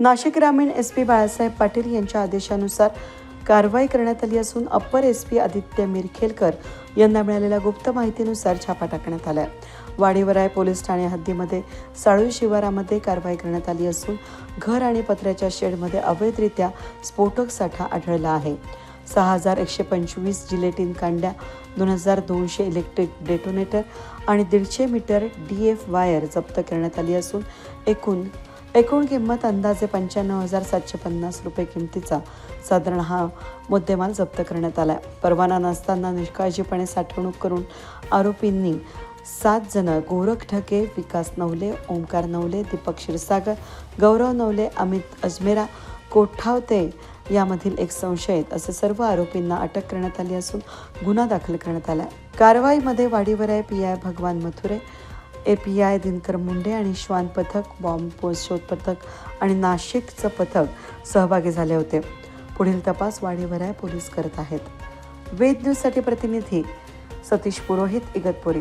नाशिक ग्रामीण S P Balasaheb Patil यांच्या आदेशानुसार कारवाई करण्यात आली असून upper S P Aditya Mirkhelkar यांना मिळालेल्या गुप्त माहितीनुसार छापा टाकण्यात आलाय. वाडीवराय पोलीस ठाणे हद्दीमध्ये साळू शिवारामध्ये कारवाई करण्यात आली असून घर आणि पत्र्याच्या शेडमध्ये अवैधरित्या स्फोटक साठा आढळला आहे. सहा हजार एकशे पंचवीस जिलेटिन कांड्या दोन हजार दोनशे इलेक्ट्रिक डेटोनेटर आणि दीडशे मीटर डी एफ वायर जप्त करण्यात आली असून एकूण एकूण किंमत अंदाजे पंच्याण्णव हजार सातशे पन्नास रुपये किमतीचा साधारण हा मुद्देमाल जप्त करण्यात आला आहे परवाना नसताना निष्काळजीपणे साठवणूक करून आरोपींनी सात जण गोरख ठके विकास नवले ओंकार नवले दीपक क्षीरसागर गौरव नवले अमित अजमेरा कोठावते यामधील एक संशयित असे सर्व आरोपींना अटक करण्यात आली असून गुन्हा दाखल करण्यात आला कारवाईमध्ये वाडीवराय P I Bhagwan Mathure A P I Dinkar Munde आणि श्वान पथक बॉम्ब पोस्ट शोध पथक आणि नाशिकचं पथक सहभागी झाले होते. पुढील तपास वाढीवराय पोलीस करत आहेत. वेद न्यूजसाठी प्रतिनिधी सतीश पुरोहित इगतपुरी.